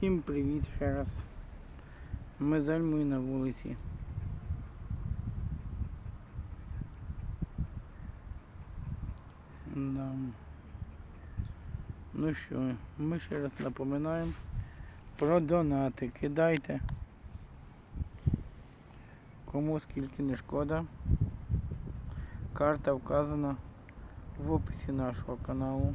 Всім привіт ще раз. Ми з Альмою на вулиці. Да. Ну що, ми ще раз напоминаємо про донати. Кидайте. Кому скільки не шкода. Карта вказана в описі нашого каналу.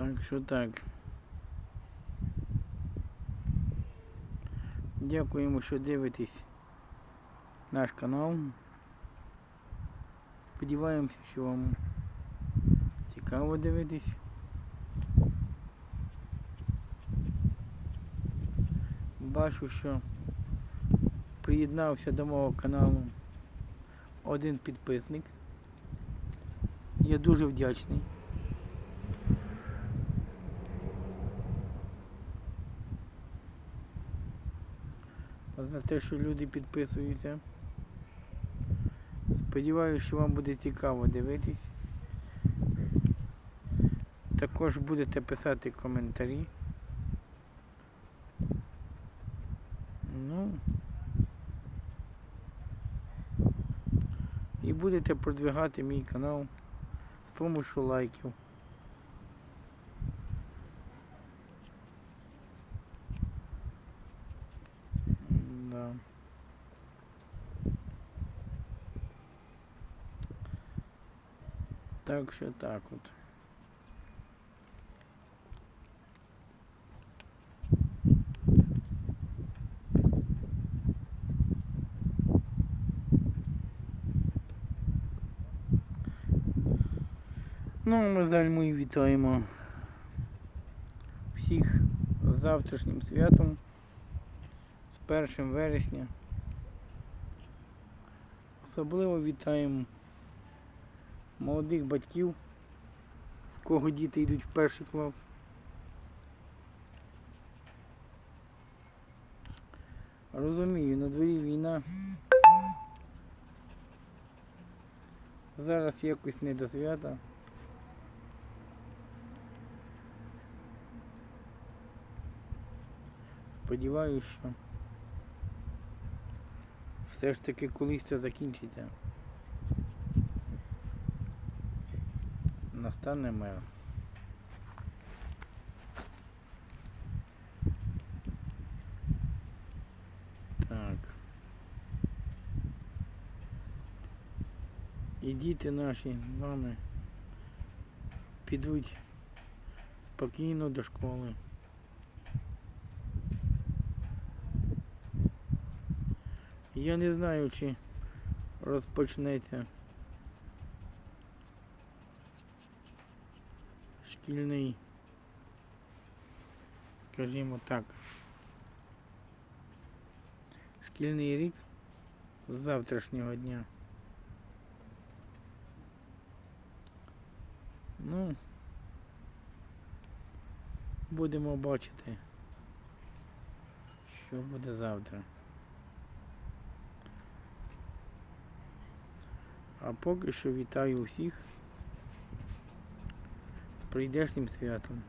Так що так. Дякуємо, що дивитесь наш канал. Сподіваємося, що вам цікаво дивитись. Бачу, що приєднався до мого каналу один підписник. Я дуже вдячний. За те, що люди підписуються. Сподіваюся, що вам буде цікаво дивитись. Також будете писати коментарі. Ну і будете продвигати мій канал з допомогою лайків. Да. Так що так от. Ну, ми з Альмою вітаємо всіх з завтрашнім святом, з 1 вересня. Особливо вітаємо молодих батьків, в кого діти йдуть в перший клас. Розумію, на дворі війна. Зараз якось не до свята. Сподіваюсь, що все ж таки колись це закінчиться. Настане мир. Так. І діти наші з вами підуть спокійно до школи. Я не знаю, чи розпочнеться шкільний, скажімо так, шкільний рік з завтрашнього дня. Ну, будемо бачити, що буде завтра. А поки що вітаю усіх прийдешнім святом.